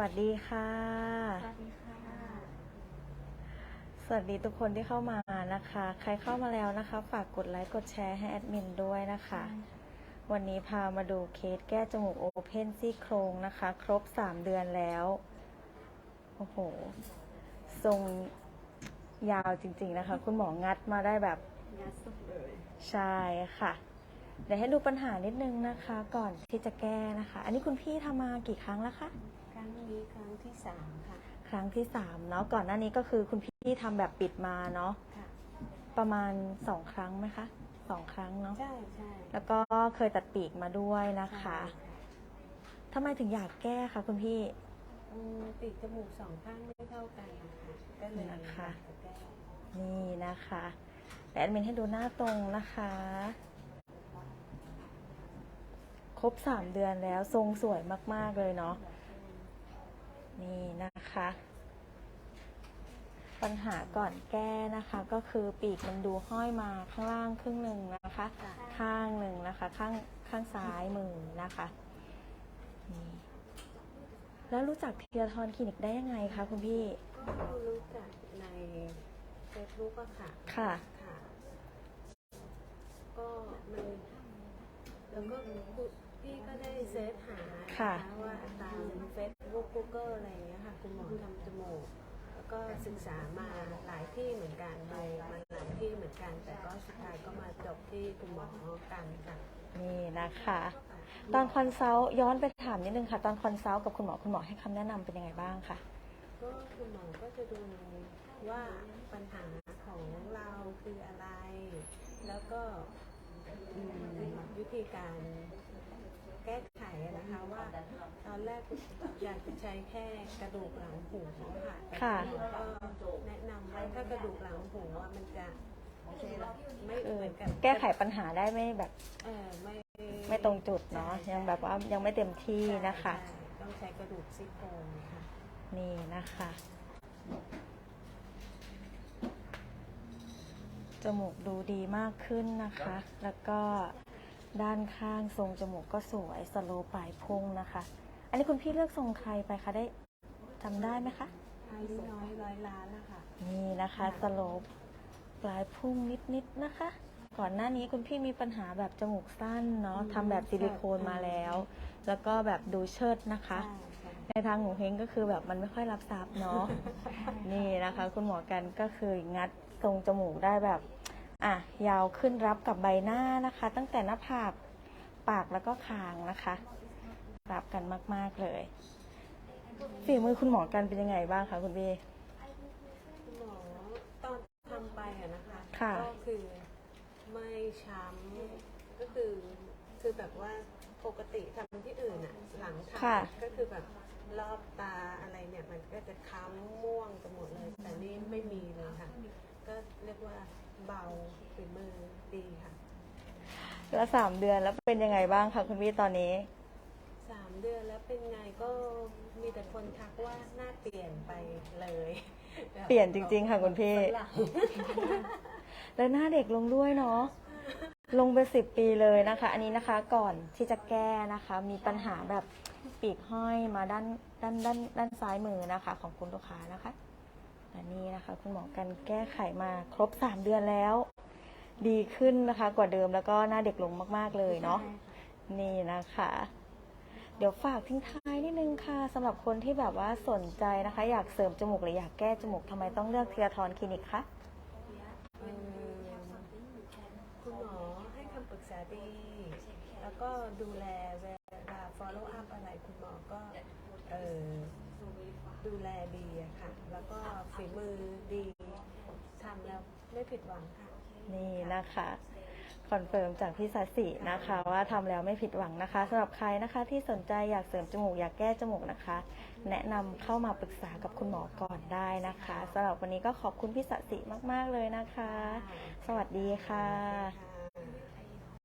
วัสดีค่ะ สวัสดีค่ะ สวัสดีทุกคนที่เข้ามานะคะ ใครเข้ามาแล้วนะคะ ฝากกดไลค์ กดแชร์ให้แอดมินด้วยนะคะ วันนี้พามาดูเคสแก้จมูกโอเพนซี่โครงนะคะ ครบ3เดือนแล้ว โอ้โห ทรงยาวจริงๆนะคะ คุณหมองัดมาได้แบบงานสุดเลย ใช่ค่ะเดี๋ยวให้ดูปัญหานิดนึงนะคะ ก่อนที่จะแก้นะคะ อันนี้คุณพี่ทำมากี่ครั้งแล้วคะครั้งนี้ครั้ง ที่สามค่ะ ครั้งที่สามเนาะก่อนหน้านี้ก็คือคุณพี่ทำแบบปิดมาเนาะค่ะ ประมาณสองครั้งไหมคะสองครั้งเนาะใช่ใช่แล้วก็เคยตัดปีกมาด้วยนะคะทำไมถึงอยากแก้คะคุณพี่ อืมปีกจมูกสองข้างไม่เท่ากันนะคะก็เลยนะคะ อยากจแก้นี่นะคะแต่แอดมินให้ดูหน้าตรงนะคะ ครบสามเดือนแล้วทรงสวยมาก ๆ เลยเนาะ นี่นะคะ ปัญหาก่อนแก้นะคะก็คือปีกมันดูห้อยมาข้างล่างครึ่งหนึ่งนะคะ ข้างหนึ่งนะคะ ข้างข้างซ้ายมือนะคะนี่แล้วรู้จักเทียทอนคลินิกได้ยังไงคะคุณพี่ก็รู้จักในเฟซบุ๊กอะค่ะ ค่ะ ค่ะ ก็มันแล้วก็คุณ พี่ก็ได้เซิร์ชหาค่ะนว่าตามเฟซบุ๊กกูเกิลอะไรอย่างเงี้ยค่ะคุณหมอทำจมูกแล้วก็ศึกษามาหลายที่เหมือนกันดูมาหลายที่เหมือนกัน แต่ก็สุดท้ายก็มาจบที่คุณหมอกันค่ะนี่นะคะ ตอนคอนซัลท์ย้อนไปถามนิดนึงค่ะ ตอนคอนซัลท์กับคุณหมอคุณหมอให้คำแนะนำเป็นยังไงบ้างคะก็คุณหมอก็จะดูว่าปัญหาของเราคืออะไร แล้วก็อืมวิธีการแก้ไขอะ นะคะว่า ตอนแรกอยากจะใช้แค่กระดูกหลังหูค่ะแต่ค่ะคุณหมอก็แนะนำว่าถ้ากระดูกหลังหูอะมันจะไม่คือเหมือนกับแก้ไขปัญหาได้ไม่แบบเออไม่ไม่ตรงจุดเนาะยังแบบว่ายังไม่เต็มที่นะคะใช่ต้องใช้กระดูกซี่โครงค่ะนี่นะคะจมูกดูดีมากขึ้นนะคะ แล้วก็ ด้านข้างทรงจมูกก็สวยสโลปลายพุงนะคะ อันนี้คุณพี่เลือกทรงใครไปคะได้จำได้ไหมคะอายุน้อยร้อยล้านแล้วค่ะ นี่นะคะสโลปปลายพุ่งนิดๆนะคะ ก่อนหน้านี้คุณพี่มีปัญหาแบบจมูกสั้นเนาะอืมทำแบบซิลิโคนมาแล้ว แล้วก็แบบดูเชิดนะคะใช่ใช่ในทางหนูเฮงก็คือแบบมันไม่ค่อยรับทรัพย์เนาะนี่นะคะ คุณหมอกันก็คืองัดทรงจมูกได้แบบ อะยาวขึ้นรับกับใบหน้านะคะ ตั้งแต่หน้าผากปากแล้วก็คางนะคะ รับกันมาก ๆ เลยฝีมือคุณหมอกันเป็นยังไงบ้างคะคุณพี่คุณหมอตอนทำไปอะนะคะ ค่ะ ก็คือไม่ช้ำก็คือคือแบบว่าปกติทำที่อื่นอะหลังค่ะทำก็คือแบบรอบตาอะไรเนี่ยมันก็จะค้ำม่วงกันหมดเลย แต่นี่ไม่มีเลยค่ะก็เรียกว่า เบาฝีมือดีค่ะแล้วสามเดือนแล้วเป็นยังไงบ้างคะคุณพี่ตอนนี้สามเดือนแล้วเป็นไงก็มีแต่คนทักว่าหน้าเปลี่ยนไปเลยแบบเปลี่ยนจริง ๆ ค่ะคุณพี่ฝรั่งแล้วหน้าเด็กลงด้วยเนาะลงไปสิบปีเลยนะคะ อันนี้นะคะก่อนที่จะแก้นะคะ มีปัญหาแบบปีกห้อยมาด้านด้านด้านด้านซ้ายมือนะคะ ของคุณลูกค้านะคะ อันนี้นะคะคุณหมอกันแก้ไขมาครบสามเดือนแล้ว ดีขึ้นนะคะกว่าเดิมแล้วก็หน้าเด็กลงมากๆเลยเนาะนี่นะคะ เดี๋ยวฝากทิ้งท้ายนิดนึงค่ะสำหรับคนที่แบบว่าสนใจนะคะ อยากเสริมจมูกหรืออยากแก้จมูกทำไมต้องเลือกเทียทรคลินิกคะเอ่อคุณหมอให้คำปรึกษาดี แล้วก็ดูแลเวลา follow up อะไรคุณหมอก็เออ ดูแลดีอะค่ะ แล้วก็ฝีมือดีทำแล้วไม่ผิดหวังค่ะ นี่นะคะ คอนเฟิร์มจากพี่สัสินะคะ ว่าทำแล้วไม่ผิดหวังนะคะสำหรับใครนะคะที่สนใจอยากเสริมจมูกอยากแก้จมูกนะคะ แนะนำเข้ามาปรึกษากับคุณหมอก่อนได้นะคะสำหรับวันนี้ก็ขอบคุณพี่สัสิมาก ๆ เลยนะคะ สวัสดีค่ะค่ะ